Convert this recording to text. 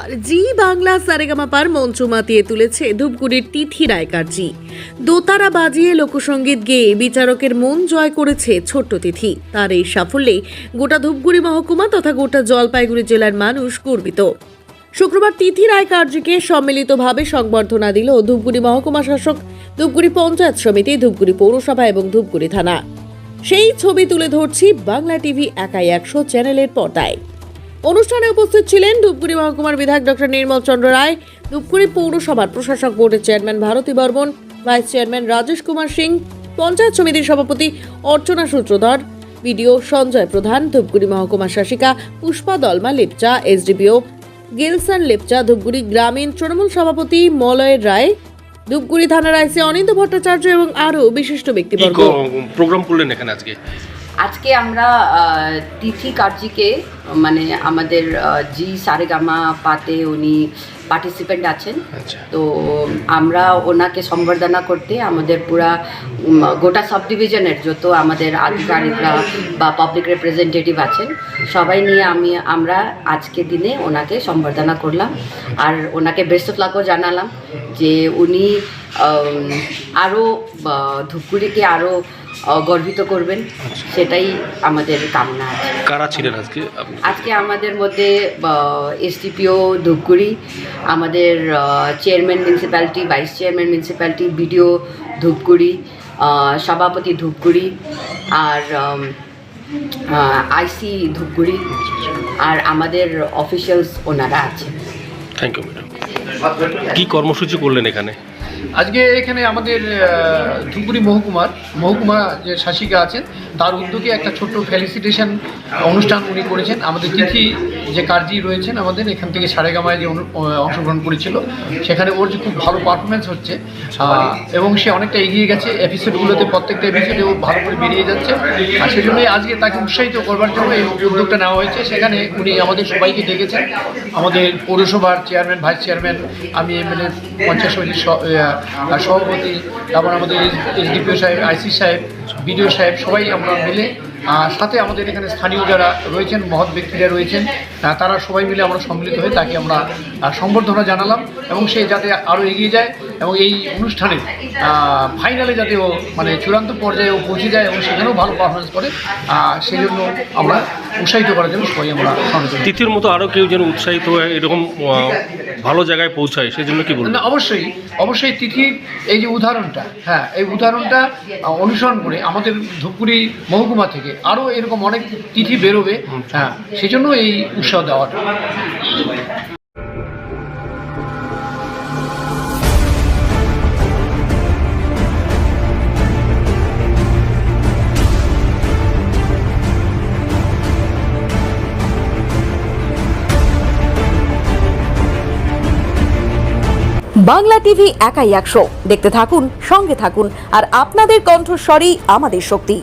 এবার জি, বাংলা সারেগামাপার মঞ্চ মাতিয়ে তুলেছে ধূপগুড়ির তিথি রায়কারজি দোতারা বাজিয়ে লোকসঙ্গীত গেয়ে বিচারকের মন জয় করেছে ছোট্ট তিথি। তার এই সাফল্যে গোটা ধূপগুড়ি মহকুমা তথা গোটা জলপাইগুড়ি জেলার মানুষ গর্বিত। শুক্রবার তিথি রায়কার্যকে সম্মিলিতভাবে সংবর্ধনা দিল ধূপগুড়ি মহকুমা শাসক, ধূপগুড়ি পঞ্চায়েত সমিতি, ধূপগুড়ি পৌরসভা এবং ধূপগুড়ি থানা। সেই ছবি তুলে ধরছি বাংলা টিভি একাই একশো চ্যানেলের পর্দায়। অনুষ্ঠানে উপস্থিত ছিলেন ধূপগুড়ি মহকুমার বিধায়ক ডক্টর নির্মল চন্দ্র রায়, ধূপগুড়ি পৌরসভার প্রশাসক বোর্ডের chairman Bharati Barman, vice chairman Rajesh Kumar Singh, panchayat সমিতির সভাপতি অর্চনা সূত্রধর, বিডিও সঞ্জয় প্রধান, ধূপগুড়ি মহকুমা শাসিকা পুষ্পা দলমা লেপচা, এসডিপিও গিলসান লেপচা, ধূপগুড়ি গ্রামীণ তৃণমূল সভাপতি মলয়ের রায়, ধূপগুড়ি থানার আইসি অনিন্দ ভট্টাচার্য এবং আরও বিশিষ্ট ব্যক্তিবর্গ। প্রোগ্রাম করলেন এখানে আজকে? আজকে আমরা তিথি কার্জিকে মানে আমাদের জি সারেগামা পাতে উনি পার্টিসিপেন্ট আছেন। আচ্ছা। তো আমরা ওনাকে সম্বর্ধনা করতে আমাদের পুরা গোটা সাব ডিভিশনের যত আমাদের আধিকারিকরা বা পাবলিক রিপ্রেজেন্টেটিভ আছেন সবাই নিয়ে আমি আমরা আজকে দিনে ওনাকে সম্বর্ধনা করলাম। আর ওনাকে বেস্ট অফ লাকও জানালাম যে উনি আরও ধূপগুড়িকে আরও গর্বিত করবেন সেটাই আমাদের কামনা আছে। কারা ছিলেন আজকে আজকে আমাদের মধ্যে এসডিপিও ধূপগুড়ি আমাদের chairman municipality vice chairman municipality BDO Dhupguri সভাপতি ধূপগুড়ি আর আইসি ধূপগুড়ি আর আমাদের অফিসিয়ালস ওনারা আছেন। থ্যাংক ইউ ম্যাডাম কি কর্মসূচি করলেন এখানে? আজকে এখানে আমাদের ধুপগুড়ি মহকুমার মহকুমা যে শাসিকা আছেন তার উদ্যোগে একটা ছোট্ট ফেলিসিটেশন অনুষ্ঠান উনি করেছেন। আমাদের তিথি যে কার্জি রয়েছেন আমাদের এখান থেকে সারেগামায় যে অংশগ্রহণ করেছিল সেখানে ওর যে খুব ভালো পারফরমেন্স হচ্ছে এবং সে অনেকটা এগিয়ে গেছে। এপিসোডগুলোতে প্রত্যেকটা এপিসোডে ও ভালো করে বেরিয়ে যাচ্ছে। আর সেজন্যই আজকে তাকে উৎসাহিত করবার জন্য এই উদ্যোগটা নেওয়া হয়েছে। সেখানে উনি আমাদের সবাইকে ডেকেছেন। আমাদের পৌরসভার চেয়ারম্যান ভাইস চেয়ারম্যান আমি এমএলএ আহ, সভাপতি, তারপর আমাদের এসডিপিও সাহেব, আইসি সাহেব, বিডিও সাহেব, সবাই আমরা মিলে, আর সাথে আমাদের এখানে স্থানীয় যারা রয়েছেন, মহৎ ব্যক্তিরা রয়েছেন তারা সবাই মিলে আমরা সম্মিলিত হয়ে তাকে আমরা সম্বর্ধনা জানালাম এবং সে যাতে আরও এগিয়ে যায় এবং এই অনুষ্ঠানে ফাইনালে যাতে ও মানে চূড়ান্ত পর্যায়ে ও পৌঁছে যায় এবং সেখানেও ভালো পারফরমেন্স করে সেই জন্য আমরা উৎসাহিত করার জন্য সবাই আমরা। তিথির মতো আরও কেউ যেন উৎসাহিত হয়ে এরকম ভালো জায়গায় পৌঁছায় সেজন্য কি বলবেন? না অবশ্যই অবশ্যই তিথি এই যে উদাহরণটা হ্যাঁ এই উদাহরণটা অনুসরণ করে আমাদের ধূপগুড়ি মহকুমা থেকে আরও এরকম অনেক তিথি বেরোবে হ্যাঁ সেজন্য এই উৎসাহ দেওয়াটা। বাংলা টিভি একাই একশো। দেখতে থাকুন সঙ্গে থাকুন আর আপনাদের কণ্ঠস্বরই আমাদের শক্তি।